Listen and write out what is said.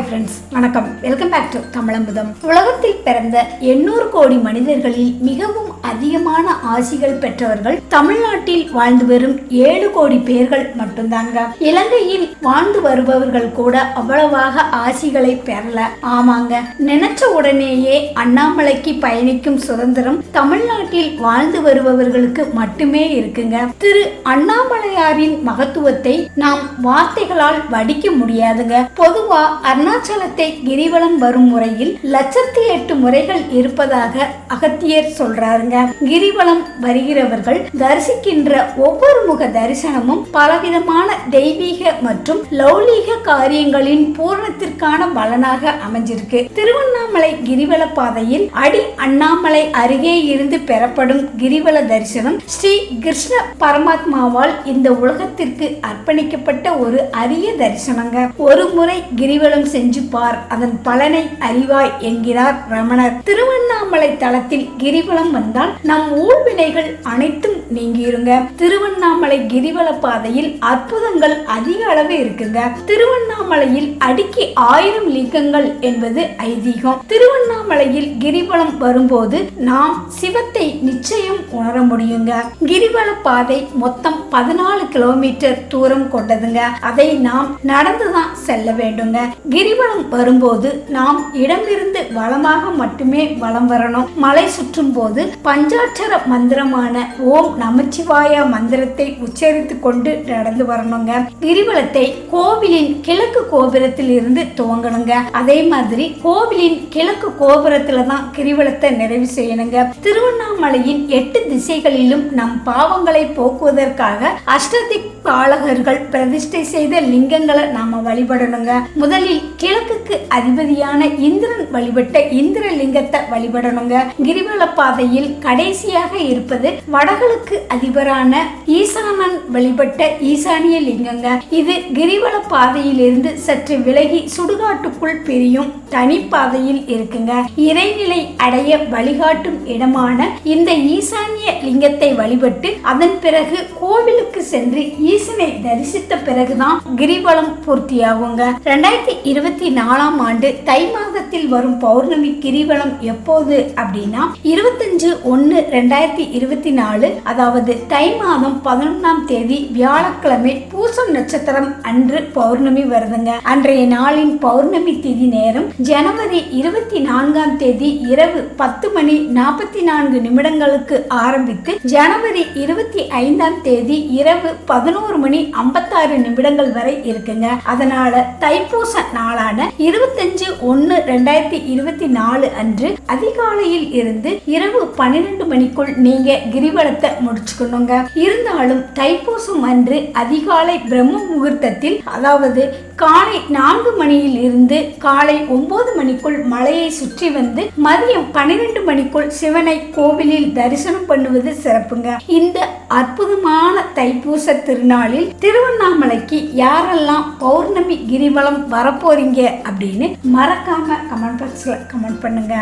Hi friends வணக்கம். Welcome back to தமிழம்புதம். உலகத்தில் பிறந்த எண்ணூறு கோடி மனிதர்களில் மிகவும் அதிகமான ஆசிகள் பெற்றவர்கள் தமிழ்நாட்டில் வாழ்ந்து வரும் ஏழு கோடி பேர்கள் மட்டும்தாங்க. இலங்கையில் வாழ்ந்து வருபவர்கள் கூட அவ்வளவாக ஆசிகளை பெறல. ஆமாங்க. நினைச்ச உடனேயே அண்ணாமலைக்கு பயணிக்கும் சுதந்திரம் தமிழ்நாட்டில் வாழ்ந்து வருபவர்களுக்கு மட்டுமே இருக்குங்க. திரு அண்ணாமலையாரின் மகத்துவத்தை நாம் வார்த்தைகளால் வடிக்க முடியாதுங்க. பொதுவா அருணாச்சலத்தை கிரிவலம் வரும் முறையில் லட்சத்தி எட்டு முறைகள் இருப்பதாக அகத்தியர் சொல்றாருங்க. கிரிவலம் வருகிறவர்கள் தரிசிக்கின்ற ஒவ்வொரு முக தரிசனமும் பலவிதமான தெய்வீக மற்றும் லௌலீக காரியங்களின் பூரணத்திற்கான பலனாக அமைஞ்சிருக்கு. திருவண்ணாமலை கிரிவல பாதையில் அடி அண்ணாமலை அருகே இருந்து பெறப்படும் கிரிவல தரிசனம் ஸ்ரீ கிருஷ்ண பரமாத்மாவால் இந்த உலகத்திற்கு அர்ப்பணிக்கப்பட்ட ஒரு அரிய தரிசனங்க. ஒரு முறை கிரிவலம் செஞ்சு பார் அதன் பலனை அறிவாய் என்கிறார் ரமணர். திருவண்ணாமலை தளத்தில் கிரிவலம் வந்தால் நம் ஊழ்வினைகள் அனைத்தும் நீங்கிருங்க திருவண்ணாமலை கிரிவல பாதையில் அற்புதங்கள் அதிக அளவு இருக்குங்க. திருவண்ணாமலையில் அடுக்கி ஆயிரம் லிங்கங்கள் என்பது ஐதீகம். திருவண்ணாமலையில் கிரிவலம் வரும்போது நாம் சிவத்தை நிச்சயம் உணர முடியுங்க. கிரிவல பாதை மொத்தம் பதினாலு கிலோமீட்டர் தூரம் கொண்டதுங்க. அதை நாம் நடந்துதான் செல்ல வேண்டுங்க. கிரிவலம் வரும்போது நாம் இடமிருந்து வளமாக மட்டுமே வலம் வரணும். மலை சுற்றும் போது பஞ்சாட்சர மந்திரமான ஓம் நமச்சிவாய மந்திரத்தை உச்சரித்து கொண்டு நடந்து வரணுங்க. கிரிவலத்தை கோவிலின் கிழக்கு கோபுரத்தில் இருந்து துவங்கணுங்க. அதே மாதிரி கோவிலின் கிழக்கு கோபுரத்துல தான் கிரிவலத்தை நிறைவு செய்யணுங்க. திருவண்ணாமலையின் எட்டு திசைகளிலும் நம் பாவங்களை போக்குவதற்காக அஷ்டதிக் பாலகர்கள் பிரதிஷ்டை செய்த லிங்கங்களை நாம வழிபடணுங்க. முதலில் கிழக்குக்கு அதிபதியான இந்திரன் வழிபட்ட இந்திரலிங்கத்தை வழிபடணுங்க. கிரிவல பாதையில் கடைசியாக இருப்பது வடகிழக்கு அதிபரான ஈசானன் வழிபட்ட ஈசானிய லிங்கங்க. இது கிரிவல பாதையிலிருந்து சற்று விலகி சுடுகாட்டுக்குள் பிரியும் தனி பாதையில் இருக்குங்க. இறைநிலை அடைய வழிகாட்டும் இடமான இந்த ஈசானிய லிங்கத்தை வழிபட்டு அதன் பிறகு கோவிலுக்கு சென்று ஈசனை தரிசித்த பிறகுதான் கிரிவலம் பூர்த்தியாகுங்க. ரெண்டாயிரத்தி இருபத்தி நாலாம் ஆண்டு தை மாதத்தில் வரும் பௌர்ணமி கிரிவலம் எப்போது அப்படின்னா இருபத்தஞ்சு ஒன்னு ரெண்டாயிரத்தி இருபத்தி நாலு அதாவது தை மாதம் பதினொன்றாம் தேதி வியாழக்கிழமை பூசம் நட்சத்திரம் அன்று பௌர்ணமி வருதுங்க. அன்றைய நாளின் பௌர்ணமி திதி நேரம் ஜனவரி இருபத்தி நான்காம் தேதி இரவு பத்து மணி நாற்பத்தி நான்கு நிமிடங்களுக்கு ஆரம்பித்து ஜனவரி இருபத்தி ஐந்தாம் தேதி இரவு பதினோரு மணி ஐம்பத்தாறு நிமிடங்கள் வரை இருக்குங்க. அதனால தைப்பூச நாளான இருபத்தஞ்சு ஒன்னு ரெண்டாயிரத்தி இருபத்தி நாலு அன்று அதிகாலையில் இருந்து இரவு பன்னிரெண்டு மணிக்குள் நீங்க கிரிவலத்தை முடிச்சுக்கணுங்க. இருந்தாலும் தைப்பூசம் அன்று அதிகாலை பிரம்ம முகூர்த்தத்தில் அதாவது காலை நான்கு மணியில் இருந்து காலை ஒன்பது மணிக்குள் மலையை சுற்றி வந்து மதியம் பன்னிரெண்டு மணிக்குள் சிவனை கோவிலில் தரிசனம் பண்ணுவது சிறப்புங்க. இந்த அற்புதமான தைப்பூச திருநாளில் திருவண்ணாமலைக்கு யாரெல்லாம் பௌர்ணமி கிரிவலம் வரப்போறீங்க அப்படின்னு மறக்காம கமெண்ட் பாக்ஸ்ல கமெண்ட் பண்ணுங்க.